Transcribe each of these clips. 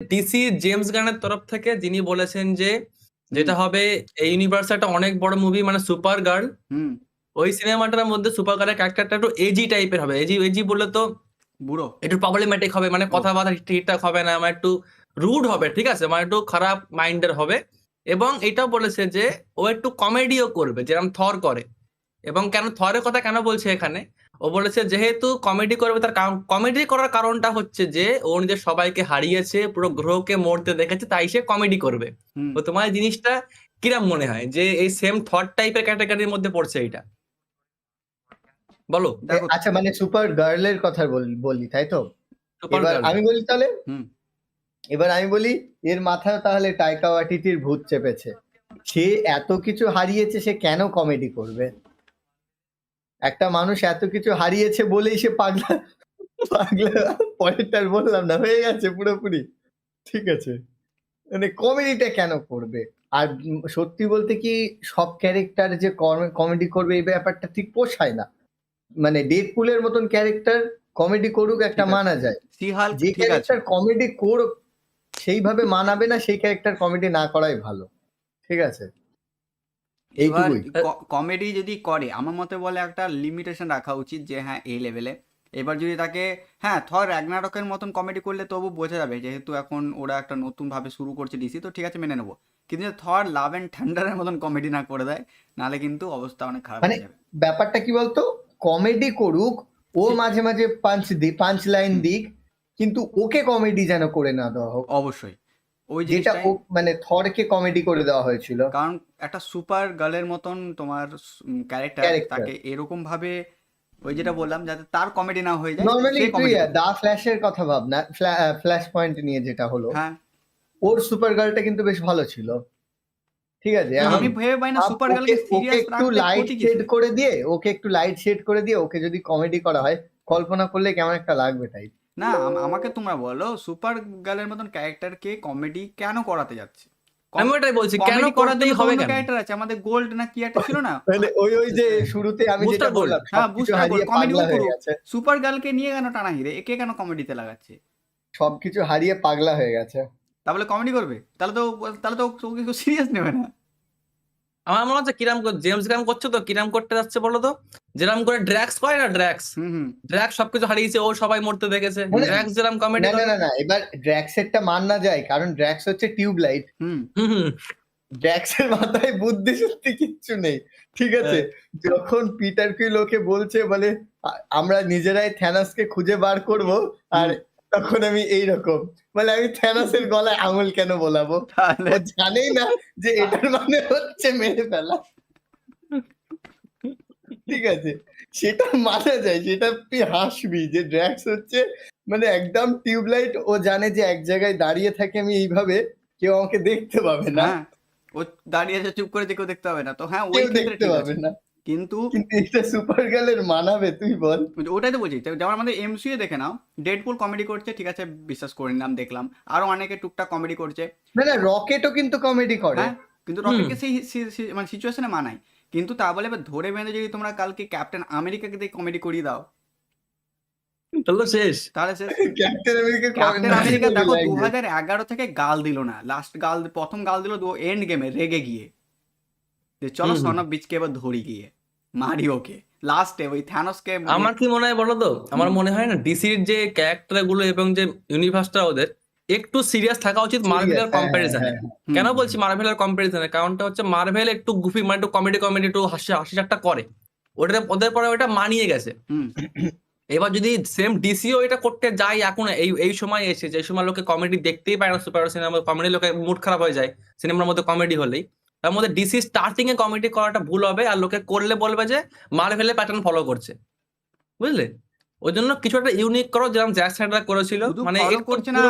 DC James গানের তরফ থেকে যিনি বলেছেন যে যেটা হবে এই ইউনিভার্সে একটা অনেক বড় মুভি মানে সুপার গার্ল হুম। ওই সিনেমাটার মধ্যে সুপার গার্লের ক্যারেক্টারটা একটু এজি টাইপের হবে। এজি এজি বললে তো বুড়ো। একটু প্রবলেমেটিক হবে মানে কথাবার্তা ঠিকঠাক হবে না মানে একটু রুড হবে ঠিক আছে? মানে একটু খারাপ মাইন্ডের হবে। এবং এটাও বলেছে যে ও একটু কমেডিও করবে যেরকম থর করে। এবং কেন থরের কথা কেন বলছে এখানে? ও বলেছে যেহেতু কমেডি করবে তার কমেডি করার কারণটা হচ্ছে যে ও নিজের সবাইকে হারিয়েছে পুরো গ্রহকে মরতে দেখেছে তাই সে কমেডি করবে। তো তোমার জিনিসটা কিরাম মনে হয় যে এই সেম থট টাইপের ক্যাটাগরির মধ্যে পড়ছে এটা বলো। দেখো আচ্ছা মানে সুপার গার্লের কথা বল- বলি তাই তো? এবার আমি বলি তাহলে? হুম। এবার আমি বলি এর মাথায় তাহলে টাইকা ওয়াটিটির ভূত চেপেছে। সে এত কিছু হারিয়েছে সে কেন কমেডি করবে? একটা মানুষ এত কিছু হারিয়েছে বলেই সে পাগলা পাগলা পরেরটার বললাম না হয়ে গেছে পুরোপুরি। ঠিক আছে। মানে কমেডিটা কেন করবে? আর সত্যি বলতে কি সব ক্যারেক্টার যে কমেডি করবে এই ব্যাপারটা ঠিক পোষায় না। মানে ডেডপুলের মতন ক্যারেক্টার কমেডি করুক একটা মানা যায়। যে ক্যারেক্টার কমেডি করুক সেইভাবে মানাবে না সেই ক্যারেক্টার কমেডি না করাই ভালো। ঠিক আছে। এইটুকুই। কমেডি যদি করে আমার মতে বলে একটা লিমিটেশন রাখা উচিত যে হ্যাঁ এই লেভেলে এবার যদি তাকে হ্যাঁ থর র্যাগনারকের মতন কমেডি করলে তবু বোঝা যাবে যেহেতু এখন ওরা একটা নতুন ভাবে শুরু করছে ডিসি তো ঠিক আছে মেনে নেব। কিন্তু থর লাভ অ্যান্ড ঠান্ডারের মতন কমেডি না করে দেয় নাহলে কিন্তু অবস্থা অনেক খারাপ মানে হয়ে যাবে। ব্যাপারটা কি বলতো? কমেডি করুক ও মাঝে মাঝে পাঞ্চ দি পাঞ্চ লাইন দিক কিন্তু ওকে কমেডি যেন করে না দেওয়া হোক। অবশ্যই। ওই যেটা মানে থরকে কমেডি করে দেওয়া হয়েছিল। কারণ একটা সুপার গার্লের মতন তোমার ক্যারেক্টার. তাকে এরকম ভাবে ওই যেটা বললাম যাতে তার কমেডি না হয়ে যায় নর্মালি তুই দা ফ্ল্যাশের কথা ভাব না ফ্ল্যাশ পয়েন্ট নিয়ে যেটা হলো হ্যাঁ। ওর সুপার গার্লটা কিন্তু বেশ ভালো ছিল। ঠিক আছে আমি ভেবে পাই না সুপার গার্লকে সিরিয়াস একটু লাইট শেড করে দিয়ে ওকে একটু লাইট শেড করে দিয়ে ওকে যদি কমেডি করা হয় কল্পনা করলে কেমন একটা লাগবে তাই না আমাকে তোমরা বলো সুপার গার্লের মতন ক্যারেক্টারকে কমেডি কেন করাতে যাচ্ছে? আমি ওটাই বলছি কেন করাতেই হবে কেন? ক্যারেক্টার আছে আমাদের গোল্ড না কি একটা ছিল না? মানে ওই ওই যে শুরুতে আমি যেটা বললাম হ্যাঁ, পাগলা হয়ে গেছে। সুপার গার্লকে নিয়ে কেন টানা হিরে? একে কেন কমেডিতে লাগাচ্ছে? সবকিছু হারিয়ে পাগলা হয়ে গেছে। তাহলে কমেডি করবে? তাহলে তো তাহলে তো কেউ সিরিয়াস নেবে না। আমার মনে হচ্ছে কিরাম কর- জেমস গ্রাম করছে তো কিরাম করতে যাচ্ছে বলো তো? যেরাম করে ড্র্যাক্স করে না ড্র্যাক্স ড্র্যাক্স সবকিছু হারিয়েছে ও সবাই মরতে দেখেছে। ড্র্যাক্স যেরাম কমেডি না না না এবার ড্র্যাক্সেরটা মান না যায় কারণ ড্র্যাক্স হচ্ছে টিউবলাইট হুম। হুম হুম। ড্র্যাক্সের মাথায় বুদ্ধি সত্যি কিচ্ছু নেই। ঠিক আছে? যখন পিটার কুইল লোকে বলছে বলে আমরা নিজেরাই থ্যানাসকে খুঁজে বার করব আর তখন আমি এইরকম। মানে আমি থ্যানাসের গলায় আঙুল কেন বলাবো? জানেই না যে এটার মানে হচ্ছে মেরে ফেলা। ঠিক আছে? সেটা মানা যায় সেটা তুই হাসবি যে ড্র্যাক্স হচ্ছে মানে একদম টিউবলাইট ও জানে যে এক জায়গায় দাঁড়িয়ে থাকে আমি এইভাবে কেউ আমাকে দেখতে পাবে না। হ্যাঁ। ও দাঁড়িয়ে আছে চুপ করে যে কেউ দেখতে হবে না। তো হ্যাঁ ওই দেখতে পাবে না। কিন্তু কিন্তু এটা সুপার গার্লের মানাবে তুই বল। ওটাই তো বলছি যেমন আমাদের এমসিউ দেখে নাও ডেডপুল কমেডি করছে ঠিক আছে বিশ্বাস করে নিলাম দেখলাম। আরও অনেকে টুকটাক কমেডি করছে। না না রকেটও কিন্তু কমেডি করে। হ্যাঁ কিন্তু রকেটকে সেই মানে সিচুয়েশনে মানায়। কিন্তু তা বলে এবার ধরে বেঁধে যদি তোমরা কালকে ক্যাপ্টেন আমেরিকাকে দিয়ে কমেডি করিয়ে দাও। তাহলে শেষ। তাহলে সে ক্যাপ্টেন আমেরিকার ক্যাপ্টেন আমেরিকা দেখো। দু হাজার এগারো থেকে গাল দিল না। লাস্ট গাল প্রথম গাল দিল এন্ড গেমে রেগে গিয়ে। যে চলো। সন অফ বিচকে এবার ধরি গিয়ে। মারি ওকে লাস্টে ওই থ্যানোসকে আমার কি মনে হয় বলো তো? আমার মনে হয় না ডিসির যে ক্যারেক্টারগুলো এবং যে ইউনিভার্সটা ওদের একটু সিরিয়াস থাকা উচিত মার্ভেলের হ্যাঁ, কম্পারিজনে কেন বলছি মার্ভেলের কম্পারিজনে কারণটা হচ্ছে মার্ভেল একটু গুফি মানে একটু কমেডি কমেডি একটু হাসি হাসি একটা করে। ওটা ওদের পরে ওটা মানিয়ে গেছে। হুম, এবার যদি সেম ডিসিও এটা করতে যায় এখন এই এই সময় এসে যে সময় লোকে কমেডি দেখতেই পায় না সুপার সিনেমা কমেডি লোকে মুড খারাপ হয়ে যায় সিনেমার মধ্যে কমেডি হলেই। তার মধ্যে ডিসি স্টার্টিং এ কমেডি করাটা ভুল হবে আর লোকে করলে বলবে যে মার্ভেলের প্যাটার্ন ফলো করছে। বুঝলে? ওই জন্য কিছু একটা ইউনিক করো যেরকম জ্যাক স্নাইডার করেছিল। মানে করছে না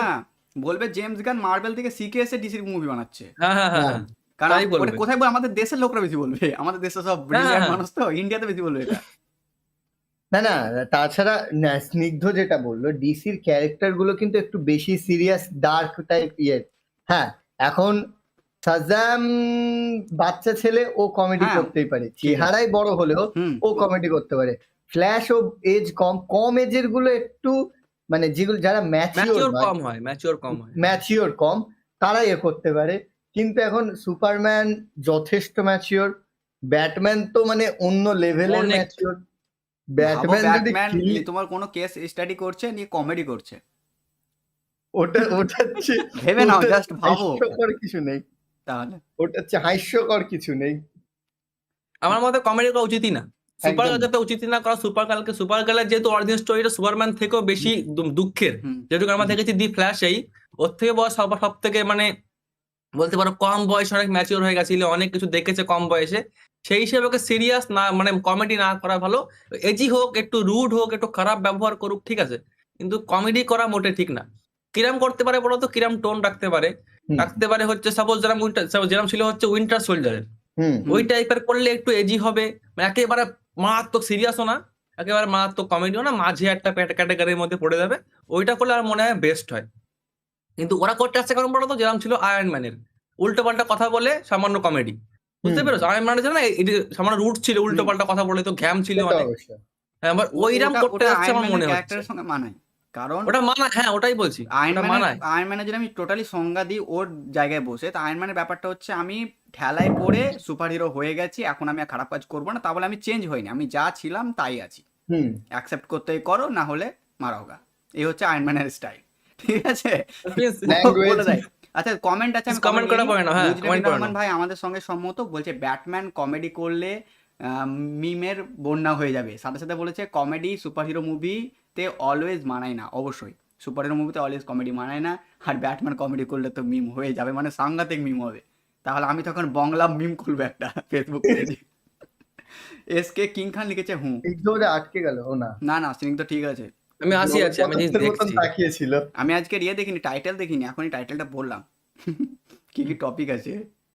বলবে জেমস গান মার্বেল থেকে শিখে এসে ডিসির মুভি বানাচ্ছে। হ্যাঁ হ্যাঁ হ্যাঁ হ্যাঁ। কারণ বলবে। কোথায় আমাদের দেশের লোকরা বেশি বলবে। আমাদের দেশে সব হ্যাঁ। মানুষ তো ইন্ডিয়াতে বেশি বলবে এটা। না না তাছাড়া স্নিগ্ধ যেটা বলল ডিসির ক্যারেক্টারগুলো কিন্তু একটু বেশি সিরিয়াস ডার্ক টাইপ ইয়ে। হ্যাঁ এখন সাজাম বাচ্চা ছেলে ও কমেডি হ্যাঁ, করতেই পারে। চেহারাই বড় হলেও ও কমেডি করতে পারে। ফ্ল্যাশ ও এজ কম কম এজেরগুলো একটু মানে যেগুলো যারা ম্যাচিওর ম্যাচিওর কম হয় ম্যাচিওর কম হয়। ম্যাচিওর কম তারা এ করতে পারে। কিন্তু এখন সুপারম্যান যথেষ্ট ম্যাচিওর ব্যাটম্যান তো মানে অন্য লেভেলের ম্যাচিওর ব্যাটম্যান যদি তোমার কোনো কেস স্টাডি করছে নিয়ে কমেডি করছে। ওটা ওটা ভেবে নাও জাস্ট ভাবো। কিছু নেই। তাহলে। ওটা হচ্ছে হাস্যকর কিছু নেই। আমার মতে কমেডি করা উচিতই না। সুপার একদম। গার্ল যাতে উচিতই না করা সুপার গার্লকে সুপার গার্লের যেহেতু অরিজিনাল স্টোরিটা সুপারম্যান থেকেও বেশি দুঃখের যেটুকু আমরা দেখেছি দি ফ্ল্যাশ এই ওর থেকে বয়স সব সব থেকে মানে বলতে পারো কম বয়স অনেক ম্যাচিওর হয়ে গেছিল অনেক কিছু দেখেছে কম বয়সে। সেই হিসেবে ওকে সিরিয়াস না মানে কমেডি না করা ভালো। এজি হোক একটু রুড হোক একটু খারাপ ব্যবহার করুক ঠিক আছে। কিন্তু কমেডি করা মোটে ঠিক না। কিরাম করতে পারে বলতো কিরাম টোন রাখতে পারে? রাখতে পারে হচ্ছে সাপোজ যেরকম যেরকম ছিল হচ্ছে উইন্টার হুম। ওই টাইপের করলে একটু এজি হবে। মানে একেবারে মারাত্মক সিরিয়াসও না একেবারে মারাত্মক কমেডিও না মাঝে একটা ক্যাটাগরির মধ্যে পড়ে যাবে। ওইটা করলে আর মনে হয় বেস্ট হয়। কিন্তু ওরা করতে আসছে কারণ বলতো যেরকম ছিল আয়রন ম্যানের উল্টো পাল্টা কথা বলে সামান্য কমেডি বুঝতে পেরেছ? আয়রন ম্যানের না এটি সামান্য রুট ছিল উল্টো পাল্টা কথা বলে তো ঘ্যাম ছিল অনেক। হ্যাঁ, ওটা- করতে যাচ্ছে আমার মনে ম্যানের কারণ ওটা মানায় হ্যাঁ ওটাই বলছি ম্যানের মানায়। ম্যানের যদি আমি টোটালি সংজ্ঞা দিই ওর জায়গায় বসে। তো আয়রন ম্যানের ব্যাপারটা হচ্ছে আমি ঠেলায় পড়ে সুপার হিরো হয়ে গেছি এখন আমি আর খারাপ কাজ করব না তা বলে আমি চেঞ্জ হইনি আমি যা ছিলাম তাই আছি। হুম। অ্যাকসেপ্ট করতে করো না হলে মারা হোগা এই হচ্ছে আয়ন ম্যানের স্টাইল ঠিক আছে? বলে দেয়। আচ্ছা কমেন্ট আছে আমি Comment করা পড়ে না, হ্যাঁ, পড়ে রহমান ভাই আমাদের সঙ্গে সম্মত বলছে ব্যাটম্যান কমেডি করলে মিমের বন্যা হয়ে যাবে। সাথে সাথে বলেছে কমেডি সুপারহিরো মুভিতে অলওয়েজ মানায় না অবশ্যই। সুপারহিরো মুভিতে অলওয়েজ কমেডি মানায় না আর ব্যাটম্যান কমেডি করলে তো মিম হয়ে যাবে মানে সাংঘাতিক মিম হবে। তাহলে আমি তখন বাংলা মিম খুলবো একটা ফেসবুক পেজে এস কে কিং খান লিখেছে হুঁ। আটকে গেল ও না। না না সিং তো ঠিক আছে। আমি আসি আছি আমি দেখছি। তাকিয়েছিল? আমি আজকে ইয়ে দেখিনি টাইটেল দেখিনি এখনই টাইটেলটা বললাম কি কি টপিক আছে?